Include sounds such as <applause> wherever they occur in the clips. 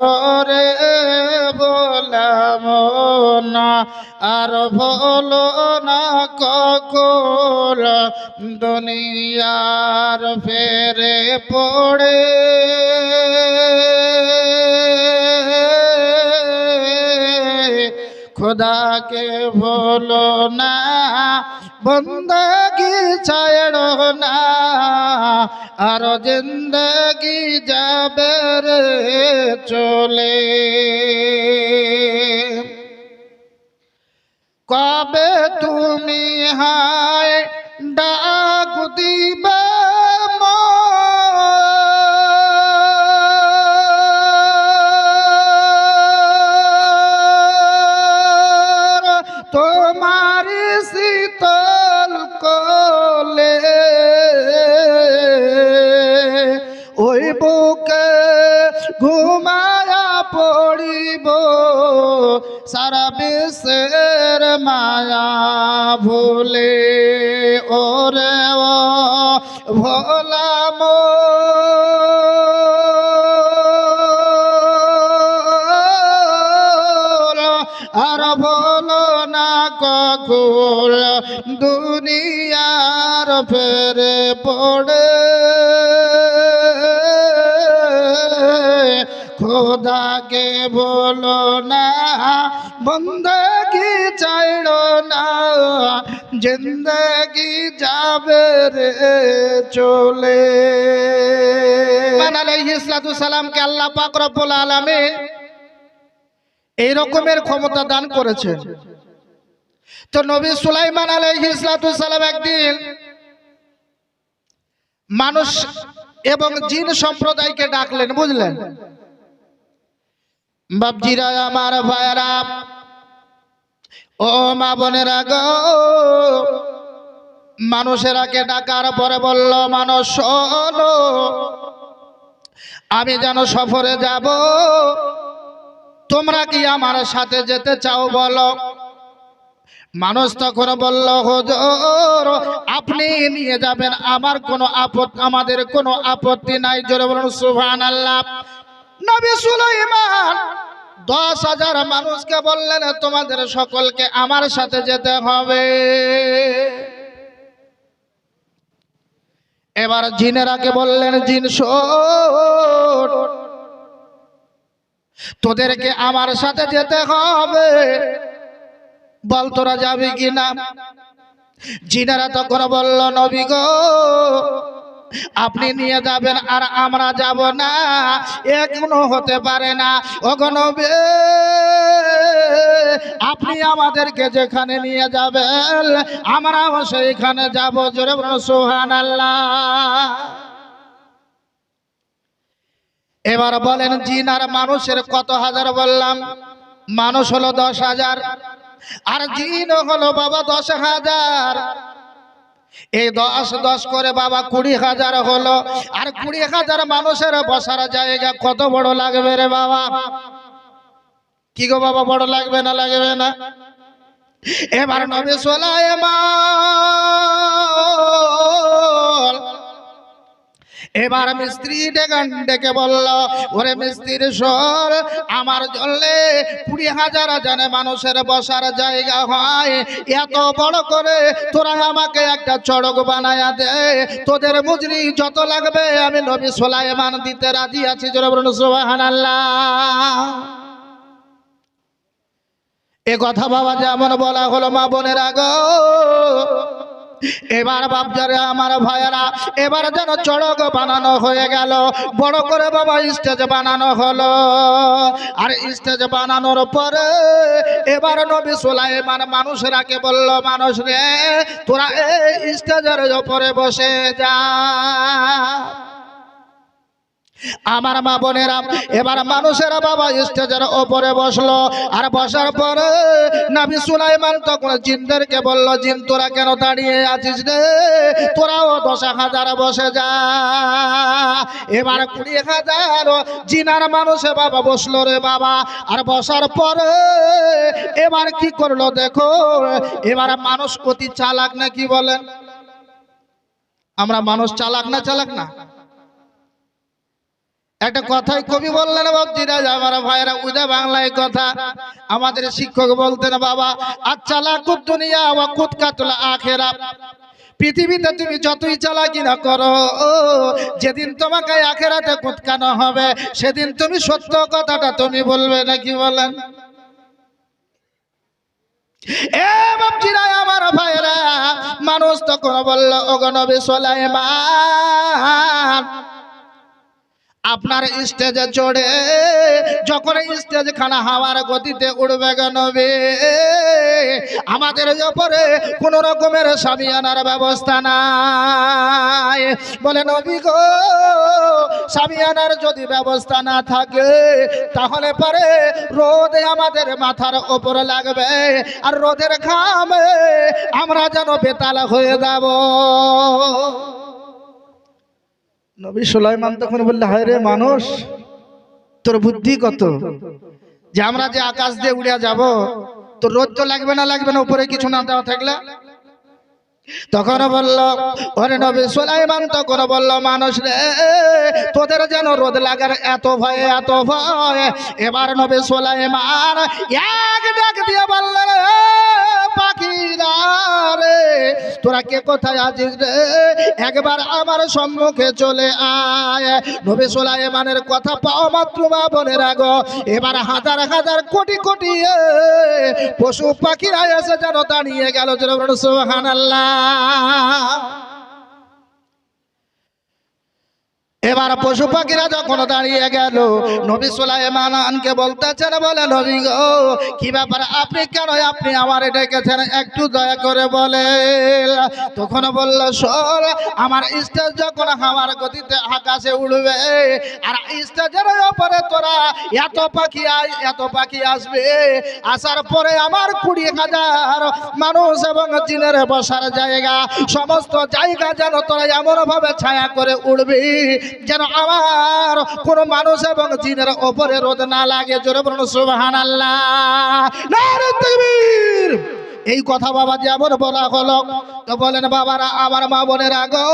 ওরে বলাম না, আর বলো না কখন দুনিয়ার ফেরে পড়ে? খোদাকে ভুলো না, বন্দগি ছাড়ো না আর জিন্দগি যাবে রে চলে। কবে তুমি হায় ভোলো না ককুল দুনিয়ার ফেরে পড়ে। খোদাকে বলো না, বন্দগি চাইড়ো না, জিন্দগি যাবে রে চলে। সালামকে আল্লাহ পাক রব্বুল আলামিন এই রকমের ক্ষমতা দান করেছেন। তো নবী সুলাইমান সালাম একদিন মানুষ এবং জিন সম্প্রদায়কে ডাকলেন, বুঝলেন? বাপজিরা, আমার ভাইরা ও মা বোনেরা গো মানুষেরাকে ডাকার পরে বলল, মানুষ আমি যেন সফরে যাব তোমরা কি আমার সাথে যেতে চাও বলো? মানুষ তখন বলল, হুজুর, আপনি নিয়ে যাবেন। আমার কোনো আপত্তি আমাদের কোনো আপত্তি নাই। জোরে বলুন, সুবহানাল্লাহ। নবী সুলাইমান দশ হাজার মানুষকে বললেন, তোমাদের সকলকে আমার সাথে যেতে হবে। এবার জিনেরাকে বললেন, জিন, শোন। তোদেরকে আমার সাথে যেতে হবে। বল তোরা যাবি কি না জিনারা তখন বলল, নবী গো, আপনি নিয়ে যাবেন আর আমরা যাব না। এখনও হতে পারে না। অগনবে আপনি আমাদেরকে যেখানে নিয়ে যাবেন, আমরাও সেইখানে যাব। জোরে সোহান আল্লাহ এবার বলেন জিন আর মানুষের কত হাজার বললাম? মানুষ হলো দশ হাজার, আর জিন হলো বাবা দশ হাজার। এই দশ দশ করে বাবা কুড়ি হাজার হলো, আর কুড়ি হাজার মানুষের বসার জায়গা কত বড় লাগবে রে বাবা? কি গো বাবা, বড় লাগবে না লাগবে না? এবার নবী সোলাইমান এবার মিস্ত্রি ডেকে বলল, ওরে মিস্ত্রির সর আমার জলে কুড়ি হাজার জানে মানুষের বসার জায়গা হয়। এত বড় করে তোরা আমাকে একটা চড়ক বানায়া দে। তোদের মুজরি যত লাগবে, আমি নবী সোলাইমান দিতে রাজি আছি এ কথা বাবা যেমন বলা হলো, মা বোনের আগো এবার বাপ বাপজারে আমার ভাইয়েরা, এবার যেন চড়ক বানানো হয়ে গেল। বড় করে বাবা স্টেজ বানানো হলো। আর স্টেজ বানানোর পরে এবার নবী মানুষরা কে বলল, মানুষ রে, তোরা এই স্টেজের ওপরে বসে যা। আমার মা বোনেরা, এবার মানুষেরা বাবা স্টেজের ওপরে বসল। আর বসার পরে নাবি সুলাইমান তখন জিনদেরকে বলল, জিন, তোরা কেন দাঁড়িয়ে আছিস রে? তোরাও দশ হাজার বসে যা। এবার কুড়ি হাজার জিনার মানুষে বাবা বসল রে বাবা। আর বসার পরে এবার কি করল দেখো, এবার মানুষ অতি চালাক না কি বলেন আমরা মানুষ চালাক না চালাক না? একটা কথাই কবি বললেন বাবজিরা আমার ভাইরা উদা বাংলায় কথা। আমাদের শিক্ষক বলতেন, বাবা আচ্ছা লাকুত দুনিয়া ওয়া কুতকাতুল আখেরা। পৃথিবীতে তুমি যতই চালাকি না করো যেদিন তোমাকে আখেরাতে কুতকানো হবে, সেদিন তুমি সত্য কথাটা তুমি বলবে নাকি বলেন? এ বাপজিরা আমার ভাইরা মানুষ তখন বলল ওগনবী সোলাইমান আপনার স্টেজে চড়ে, যখন স্টেজ খানা হাওয়ার গতিতে উড়বে গনবে আমাদের ওপরে কোন রকমের স্বামী আনার ব্যবস্থা নাই। বলে, নবী গো, স্বামী আনার যদি ব্যবস্থা না থাকে, তাহলে পরে রোদে আমাদের মাথার ওপরে লাগবে। আর রোদের খামে আমরা যেন বেতাল হয়ে যাব। নবী সুলাইমান তখন বললে, হায় রে মানুষ, তোর বুদ্ধি কত? যে আমরা যে আকাশ দিয়ে উড়িয়া যাব, তোর রোদ তো লাগবে না লাগবে না, উপরে কিছু না দেওয়া থাকলে? তখন বলল, ওরে নবী সুলাইমান তখন বলল, মানুষ রে, তোদের যেন রোদ লাগার এত ভয় এত ভয়? এবার নবী সুলাইমান এক ডাক দিয়ে বলল, রে পাখিরা রে তোরা কে কোথায় আছিস রে? একবার আমার সম্মুখে চলে আয়। নবী সুলাইমানের কথা পাওয়া মাত্র বা বলে রাখো এবার হাজার হাজার কোটি কোটি পশু পাখিরা এসে যেন দাঁড়িয়ে গেল। যেন সুহান এবার পশু পাখিরা যখন দাঁড়িয়ে গেল, নবী সুলাইমানকে বলতেছেন, বলে, নবী গো, কি ব্যাপার? আপনি কেন আপনি আমার ডেকেছেন? একটু দয়া করে বলে। তখন বলল, সর, আমার স্টেজ যখন হাওয়ার গতিতে আকাশে উড়বে, আর স্টেজের ওপরে তোরা এত পাখি এত পাখি আসবে, আসার পরে আমার কুড়ি হাজার মানুষ এবং জিনের বসার জায়গা, সমস্ত জায়গা যেন তোরা এমন ভাবে ছায়া করে উড়বি যেন আমার কোন মানুষ এবং জিনের ওপরে রোদ না লাগে। জোরে বলুন সুবহান এই কথা বাবা যেমন বলা হলো, তো বলেন, বাবারা, আমার মা বোনের আগো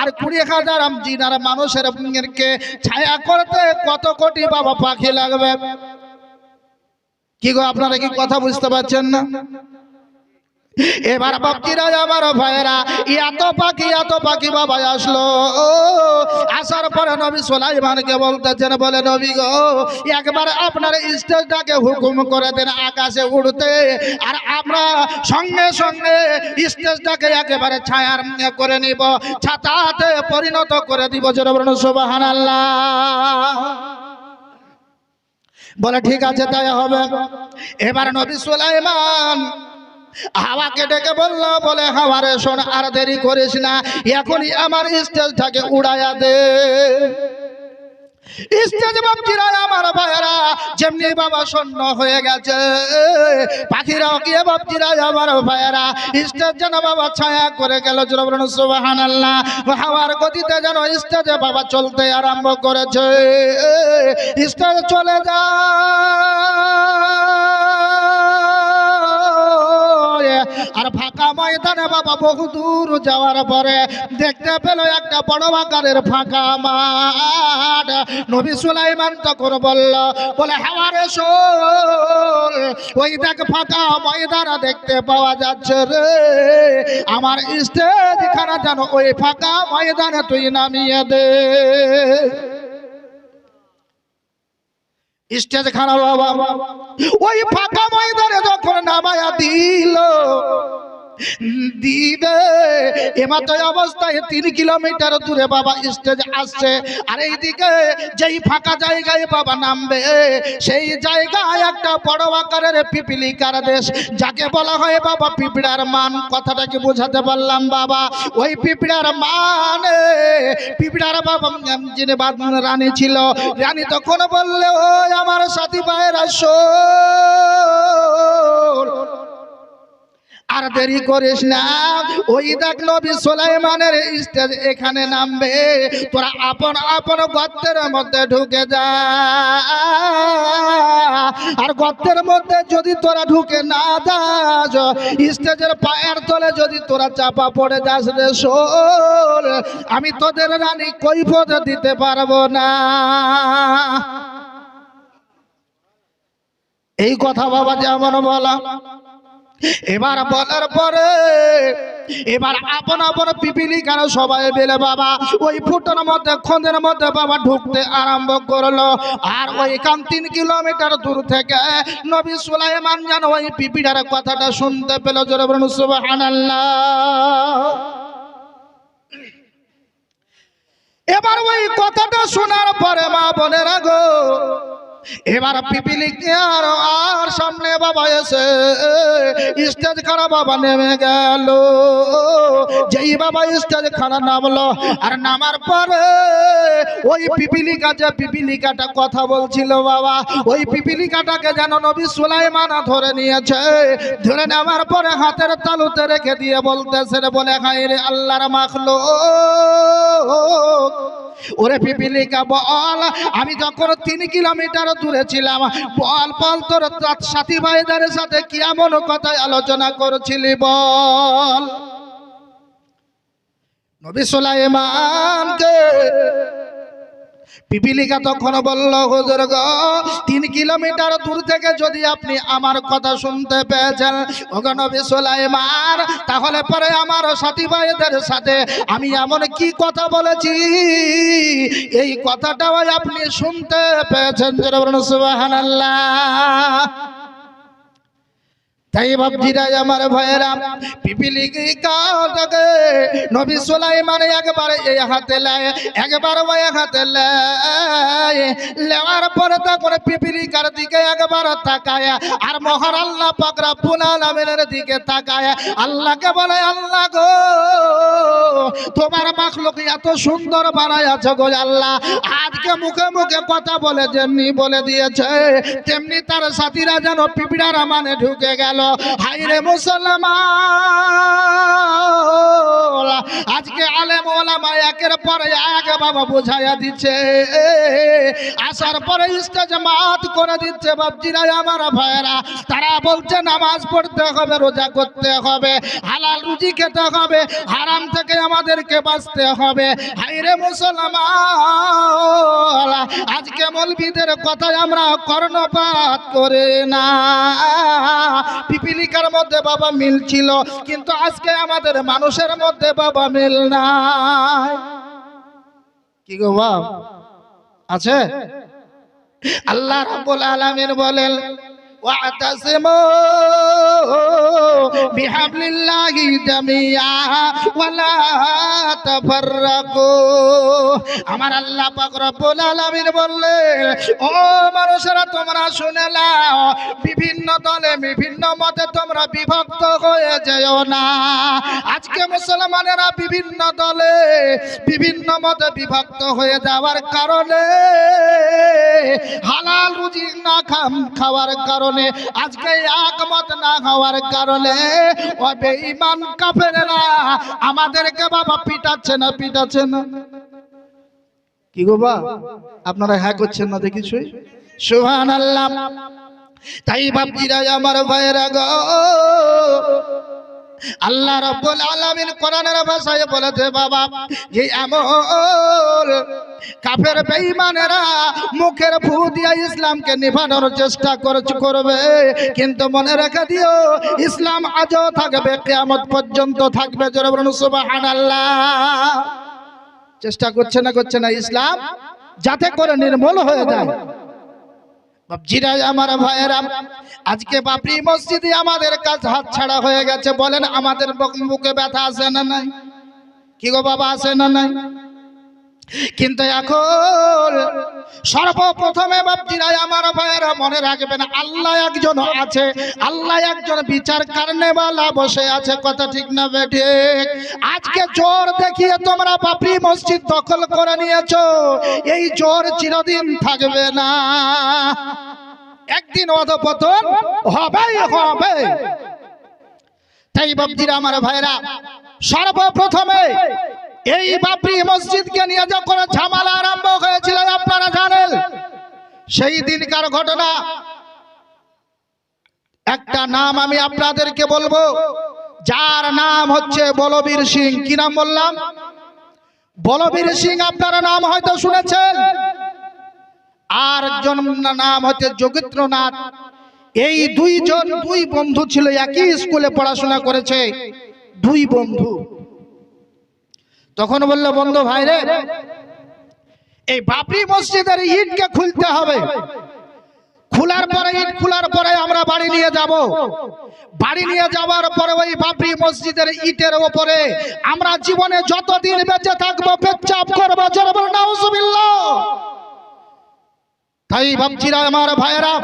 আর কুড়ি হাজার জিনার মানুষের কে ছায়া করতে কত কোটি বাবা পাখি লাগবে? কি গো, আপনারা কি কথা বুঝতে পারছেন না? এবার বাপজিরা আমার ভাইয়েরা এত পাখি এত পাখি বাবা আসলো। আসার পরে নবী সোলাইমানকে বলতেছেন, বলে নবী গো, একবার আপনার স্টেজটাকে হুকুম করে দেন আকাশে উড়তে। আর আমরা সঙ্গে সঙ্গে স্টেজটাকে একেবারে ছায়ার করে নিব, ছাতাতে পরিণত করে দিব যেরকম সোবাহান বলে, ঠিক আছে, তাই হবে। এবার নবী সুলাইমান হাওয়াকে ডেকে বলল, বলে হাওয়ারে শোন, আর দেরি করিস না। এখনই আমার স্টেজটাকে উড়াইয়া দে। আমার যেমনি বাবা হয়ে গেছে আমার স্টেজ যেন বাবা ছায়া করে হাওয়ার গতিতে যেন স্টেজে বাবা চলতে আরম্ভ করেছে। স্টেজ চলে যায়। ফাঁকা ময়দানে বাবা বহু দূর যাওয়ার পরে দেখতে পেল একটা বড় আকারের ফাঁকা মাঠ। নবী সুলাইমান তখন বলল, বলে হাওয়ারে শোল, ওই দেখ ফাঁকা ময়দান দেখতে পাওয়া যাচ্ছে রে। আমার স্টেজ খানা যেন ওই ফাঁকা ময়দানে তুই নামিয়ে দে। স্টেজ খানা বাবা, ওই ফাঁকা ময়দানে যখন নামায়া দিল <laughs> দিবে। এমাত্র অবস্থায় তিন কিলোমিটার দূরে বাবা স্টেজ আসছে। আর এইদিকে যেই ফাঁকা জায়গায় বাবা নামবে, সেই জায়গায় একটা বড় আকারের পিপিলিকার দেশ, যাকে বলা হয় বাবা পিঁপড়ার মান। কথাটা কি বোঝাতে পারলাম বাবা? ওই পিঁপড়ার মানে পিঁপড়ার বাবা যিনি রানী ছিল, রানী তখন বললে, ওই আমার সাথী ভাইয়ের আসর আর দেরি করিস না। ওই দেখ নবী সোলাইমানের স্টেজ এখানে নামবে। তোরা আপন আপন গর্তের মধ্যে ঢুকে যা। আর গর্তের মধ্যে যদি তোরা ঢুকে না যাস স্টেজের পায়ের তলে যদি তোরা চাপা পড়ে যাস রে সোল আমি তোদের রানী কৈফত দিতে পারব না। এই কথা বাবা যেমন বলা। এবার বলার পরে, এবার আপন আপন পিপিলি কেন সবাই বেলে, বাবা, ওই ফুটোর মধ্যে, খোঁজের মধ্যে বাবা ঢুকতে আরম্ভ করল। আর ওইখান তিন কিলোমিটার দূর থেকে নবী সুলাইমান যেন ওই পিপিটার কথাটা শুনতে পেল। জোরে বলুন, সুবহানাল্লাহ। এবার ওই কথাটা শোনার পরে মা বোনেরা গো এবার পিপিলিকে আর আর সামনে বাবা এসে, স্টেজ খানা বাবা নেমে গেল। যেই বাবা স্টেজ খানা নামলো আর নামার পরে ওই পিপিলিকা যে পিপিলিকাটা কথা বলছিল বাবা। ওই পিপিলিকাটাকে যেন নবী সুলাইমানা ধরে নিয়েছে। ধরে নেওয়ার পরে হাতের তালুতে রেখে দিয়ে বলতেছে বলে হাই রে আল্লাহর মাখলো ওরে পিপিলিকা বল। আমি যখন তিন কিলোমিটার দূরে ছিলাম, বল বল, তোর সাথী ভাইদের সাথে কি এমন কথায় আলোচনা করছিলি, বল। নবী সুলাইমানকে পিপিলিকা তখন বলল, হুজুর গ, তিন কিলোমিটার দূর থেকে যদি আপনি আমার কথা শুনতে পেয়েছেন ওগনবী নবী সুলাইমান, তাহলে পরে আমার সাথী ভাইদের সাথে আমি এমন কি কথা বলেছি? এই কথাটাও আপনি শুনতে পেয়েছেন সুবহানাল্লাহ। তাই বাপজিরা আমার ভয়েরা পিপিলিকি কাটাকে? নবী সুলাইমান একবার এই হাতে লাই, একবার ওই হাতে লাই। লেওয়ার পরে তখন পিপিলিকার দিকে একবার তাকায়, আর মহার আল্লাহ পাক রাব্বুল আলামিনের দিকে তাকায়। আল্লাহকে বলে, আল্লাহ গো, তোমার মাখলুক এত সুন্দর বানায় আছে গো আল্লাহ। আজকে মুখে মুখে কথা বলে যেমনি বলে দিয়েছে, তেমনি তার সাথীরা যেন পিপিড়ার মানে ঢুকে গেল। হাইরে মুসলমান। আজকে আলেম ওলামা একের পরে এক বাবা বুঝাইয়া দিচ্ছে। আসার পরে স্টেজ মাত করে দিচ্ছে বাপজিরা, আমার ভাইয়েরা। তারা বলছে, নামাজ পড়তে হবে, রোজা করতে হবে, হালাল রুজি খেতে হবে, হারাম থেকে আমাদেরকে বাঁচতে হবে। হাইরে মুসলমান। আজকে মলবিদের কথায় আমরা কর্ণপাত করে না। পিপিলিকার মধ্যে বাবা মিল ছিল, কিন্তু আজকে আমাদের মানুষের মধ্যে বাবা মিল নাই। কি গো বাপ? আছে? আল্লাহ রাব্বুল আলামিন বলেন واعتصموا بحبل الله جميعا ولا تفرقوا আমার আল্লাহ পাক রব্বুল আলামিন বললেন ও মানুষেরা তোমরা শুনে নাও বিভিন্ন দলে বিভিন্ন মতে তোমরা বিভক্ত হয়ে যেও না আজকে মুসলমানেরা বিভিন্ন দলে বিভিন্ন মতে বিভক্ত হয়ে যাওয়ার কারণে হালাল রুজি না খাম খাওয়ার কারণে আজকে একমত না হওয়ার কারণে ও বেঈমান কাফেররা আমাদেরকে বাবা পিটাচ্ছে না পিটাচ্ছে না। কি গো বা আপনারা হ্যাঁ করছেন না দেখিছই সুহান আল্লাহ তাই বাপজিরা আমার ভাইয়েরা গো আল্লাহ রাব্বুল আলামিন কোরআনের ভাষায় বলেছে বাবা যে এমন কাফের বেঈমানেরা মুখের ফু দিয়া ইসলামকে নিভানোর চেষ্টা করছে করবে। কিন্তু মনে রেখে দিও ইসলাম আজও থাকবে কিয়ামত পর্যন্ত থাকবে। জোরে বলুন সুবহানাল্লাহ। চেষ্টা করছে না করছে না ইসলাম? যাতে করে নির্মূল হয়ে যায়। বাপজিরা আমার ভাইয়েরা আজকে বাপরি মসজিদে আমাদের কাজ হাত ছাড়া হয়ে গেছে। বলেন, আমাদের বুক- ব্যথা আছে না নাই? কি গো বাবা, আছে না নাই? কিন্তু এখন সর্বপ্রথমে বাপজিরা আমার ভাইয়েরা মনে রাখবেন, আল্লাহ একজন আছে, আল্লাহ একজন বিচার কারণেওয়ালা বসে আছে। কথা ঠিক না বেঠে আজকে জোর দেখিয়ে তোমরা বাপরি মসজিদ দখল করে নিয়েছ। এই জোর চিরদিন থাকবে না। একদিন অধপতন হবেই হবে তাই বাপজিরা, আমার ভাইরা সর্বপ্রথমে এই বাবরি মসজিদকে নিয়ে যখন ঝামেলা আরম্ভ হয়েছিল আপনারা জানেন, সেই দিনকার ঘটনা। একটা নাম আমি আপনাদেরকে বলব, যার নাম হচ্ছে বলবীর সিং। কি নাম বললাম? বলবীর সিং, আপনারা নাম হয়তো শুনেছেন। আর একজন নাম হচ্ছে যোগেন্দ্রনাথ। এই দুইজন দুই বন্ধু ছিল, একই স্কুলে পড়াশোনা করেছে, দুই বন্ধু। তখন বলল, বন্ধু ভাই রে, এই বাপরি মসজিদের ইটকে খুলতে হবে। খোলার পরে ইট, খোলার পরে আমরা বাড়ি নিয়ে যাব। বাড়ি নিয়ে যাওয়ার পরে ওই বাপরি মসজিদের ইটের উপরে আমরা জীবনে যতদিন বেঁচে থাকব পেচ্চাপ করব, জোরে বলো নাউজুবিল্লাহ। তাই ভাবছিরা আমার ভাইয়েরা,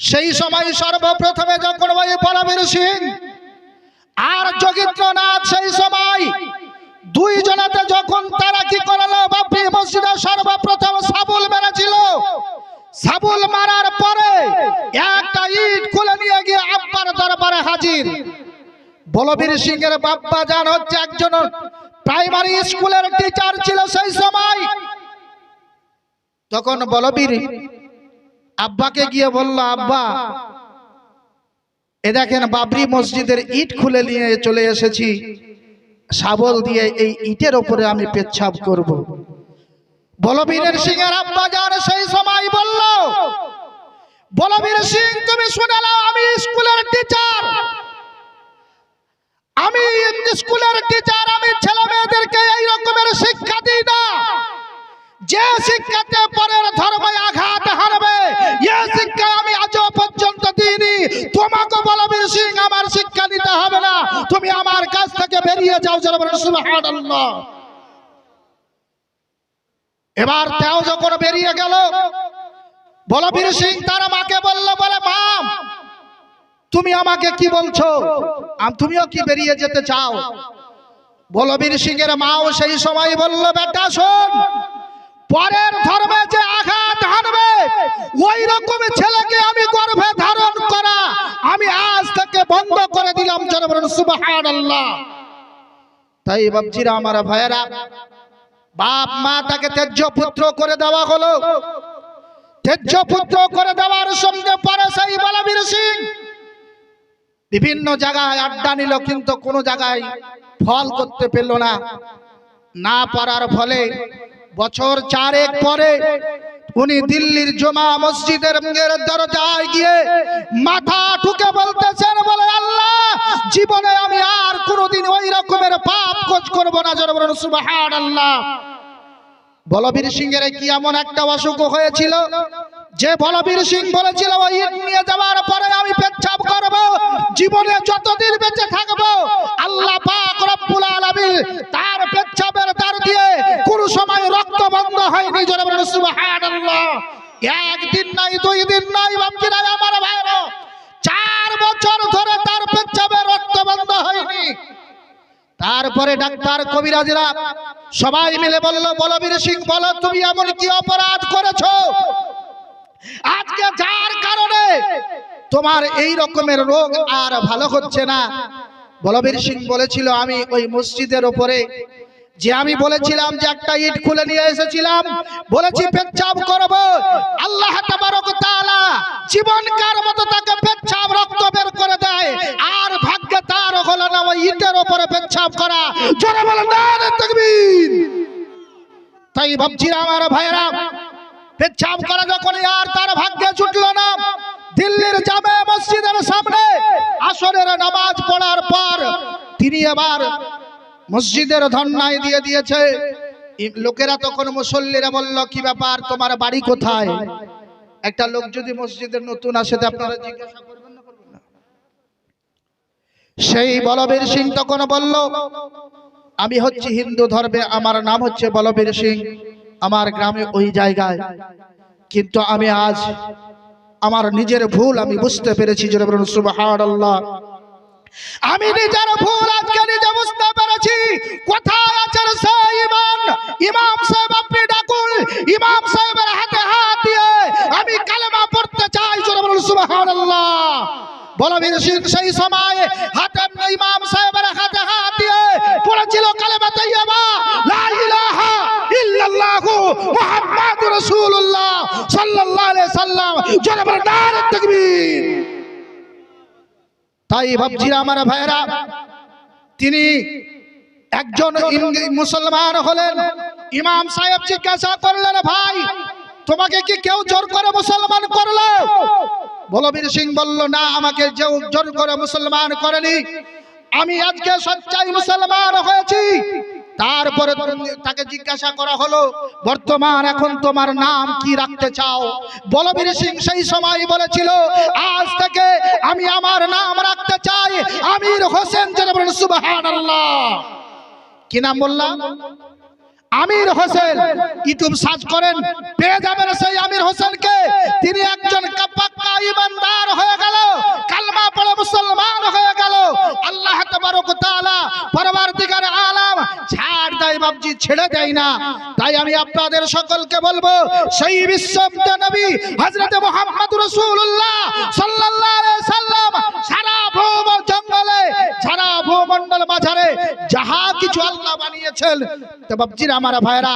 সেই সময় সর্বপ্রথমে যখন ওই বলবীর সিং আর যোগীন্দ্রনাথ সেই সময় দুই জনাতে যখন তারা কি করল বাবরি মসজিদে সর্বপ্রথম সাবুল মেরেছিল। সাবুল মারার পরে একটা ইট খুলে নিয়ে গিয়ে আব্বার দরবারে হাজির। বলবীর সিং এর বাপ্পা জান হচ্ছে একজন প্রাইমারি স্কুলের টিচার ছিল সেই সময়। তখন বলবীর আব্বাকে গিয়ে বলল, আব্বা, এ দেখেন বাবরি মসজিদের ইট খুলে নিয়ে চলে এসেছি শাবল দিয়ে এই ইটের উপরে আমি পেচ্ছাপ করব। বলবীরের সিং এর আব্বা যার সেই সময় বলল, বলবীর সিং, তুমি শুনে নাও, আমি স্কুলের টিচার আমি স্কুলের টিচার যে শিক্ষাতে পরের ধর্মে আঘাত হারবে, এ শিক্ষা আমি আজও পর্যন্ত দিইনি। তোমাকে বলবীর সিং আমার শিক্ষা দিতে হবে না। তুমি আমার কাছ থেকে বেরিয়ে যাও সুবহানাল্লাহ। এবার তেও যখন বেরিয়ে গেল বলবীর সিং, তার মাকে বলল, বলে মাম তুমি আমাকে কি বলছো? তুমিও কি বেরিয়ে যেতে চাও? বলবীর সিং এর মাও সেই সময় বলল, বেটা, শোন পরের ধর্মে যে আঘাত হানবে, ওই রকম ছেলেকে আমি গর্ভে ধারণ করা, আমি আজ থেকে বন্ধ করে দিলাম জনবরণ তাই বাবজিরা আমার ভাইয়েরা, বাপ মা তাকে তেজ্য পুত্র করে দেওয়া হলো। তেজ্য পুত্র করে দেওয়ার সঙ্গে পরে সেই বলবীর সিং বিভিন্ন জায়গায় আড্ডা নিল, কিন্তু কোনো জায়গায় ফল করতে পেল না। না পারার ফলে বছর চারেক পরে উনি দিল্লির জমা মসজিদের এর দরজায় গিয়ে মাথা ঠুকে বলতেছেন, বলে, আল্লাহ, জীবনে আমি আর কোনোদিন ওই রকমের পাপ খোঁজ করব না। জোরে বলুন, সুবহানাল্লাহ। বলবীর সিংহের কি এমন একটা অসুখ হয়েছিল? যে বলবীর সিং বলেছিল ইট নিয়ে যাওয়ার পরে আমি পেচ্ছাপ করব। জীবনে যতদিন বেঁচে থাকব, আল্লাহ পাক রব্বুল আলামিন তার পেচ্ছাপের দ্বার দিয়ে কোন সময় রক্ত বন্ধ হয়নি জোরে বলুন, সুবহানাল্লাহ। একদিন নাই, দুই দিন নাই বাপজিরা আমার ভাইরা চার বছর ধরে তার পেচ্ছাপের রক্ত বন্ধ হয়নি। তারপরে ডাক্তার কবিরাজরা সবাই মিলে বলল, বলবীর সিং, বলো তুমি এমন কি অপরাধ করেছ? আজকে যার কারণে তোমার এই রকমের রোগ আর ভালো হচ্ছে না। বলবীর সিং বলেছিল আমি ওই মসজিদের উপরে যে আমি বলেছিলাম যে একটা ইট খুলে নিয়ে এসেছিলাম, বলেছি পেচ্ছাপ করব। আল্লাহ জীবনকার মতো তাকে পেচ্ছাপ, রক্ত বের করে দেয়। আর ভাগ্যে তার হলো না, ওই ইটের উপরে পেচ্ছাপ করা। জোরে বলেন তাই ভাবছি আমার ভাইরা পেচ্ছাপ করা যখন আর তার ভাগ্যে ছুটলো না, দিল্লির জামে মসজিদের সামনে আসরের নামাজ পড়ার পর তিনি এবার মসজিদের ধর্নায় দিয়ে দিয়েছে। লোকেরা তখন মুসল্লিরা বলল, কি ব্যাপার? তোমার বাড়ি কোথায়? একটা লোক যদি মসজিদের নতুন আসে আপনারা জিজ্ঞাসা করবেন? সেই বলবীর সিং তখন বলল, আমি হচ্ছি হিন্দু ধর্মে, আমার নাম হচ্ছে বলবীর সিং। আমার গ্রামে ওই জায়গায়। কিন্তু আমি আজ আমার নিজের ভুল আমি বুঝতে পেরেছি আমি নিজের ভুল আজকে নিজে বুঝতে পেরেছি। কোথায় আছেন ইমাম সাহেব, আপনি ডাকুন। ইমাম সাহেবের হাতে হাত দিয়ে আমি কালেমা পড়তে চাই, জোরে সেই সময় হাতে ইমাম সাহেবের হাতে হাত দিয়ে পড়েছিল কালেমা তাইয়্যিবা রাসূলুল্লাহ সাল্লাল্লাহু আলাইহি সাল্লাম নারে তাকবীর। তাই ভাবছি আমার ভাইরা তিনি একজন মুসলমান হলেন। ইমাম সাহেব জিজ্ঞাসা করলেন, ভাই, তোমাকে কি কেউ জোর করে মুসলমান করল? বলবীর সিং বলল, না, আমাকে জোর করে মুসলমান করেনি। আমি আজকে সচ্চাই মুসলমান হয়েছি। তারপরে তাকে জিজ্ঞাসা করা হলো, বর্তমান এখন তোমার নাম কি রাখতে চাও? বলবীর সিং সেই সময় বলেছিল, আজ থেকে আমি আমার নাম রাখতে চাই আমির হোসেন বলেন সুবাহ কি নাম বললাম? আমির হোসেন ইউটিউব সার্চ করেন। পেয়ে যাবেন সেই আমির হোসেনকে। তিনি একজন ইমানদার হয়ে গেল। কালমা পড়ে মুসলমান হয়ে গেল। আল্লাহ পরবর্তীকার আলাম ছাড় দেয় ছেড়ে দেয় না। তাই আমি আপনাদের সকলকে বলব, সেই বিশ্বব্দ নবী হযরত মুহাম্মদ রাসূলুল্লাহ সাল্লাল্লাহু সাল্লাম সারা ভূম জঙ্গলে, সারা ভূমণ্ডল মাঝারে যাহা কিছু আল্লাহ বানিয়েছেন, তো আমার ভাইরা